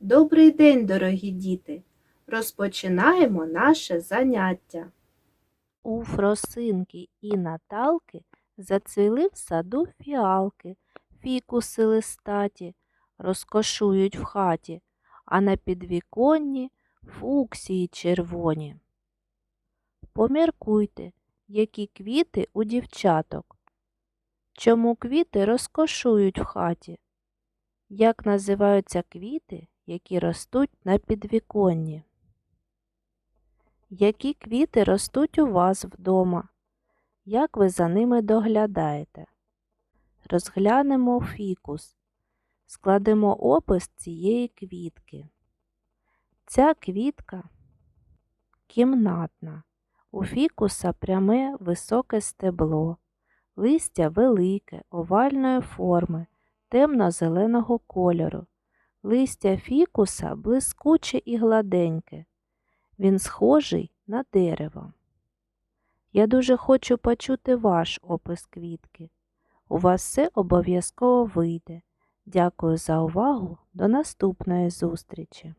Добрий день, дорогі діти! Розпочинаємо наше заняття. У Фросинки і Наталки зацвіли в саду фіалки, фікуси листаті, розкошують в хаті, а на підвіконні фуксії червоні. Поміркуйте, які квіти у дівчаток. Чому квіти розкошують в хаті? Як називаються квіти, які ростуть на підвіконні? Які квіти ростуть у вас вдома? Як ви за ними доглядаєте? Розглянемо фікус. Складемо опис цієї квітки. Ця квітка кімнатна. У фікуса пряме високе стебло, листя велике, овальної форми, темно-зеленого кольору. Листя фікуса блискуче і гладеньке. Він схожий на дерево. Я дуже хочу почути ваш опис квітки. У вас все обов'язково вийде. Дякую за увагу. До наступної зустрічі!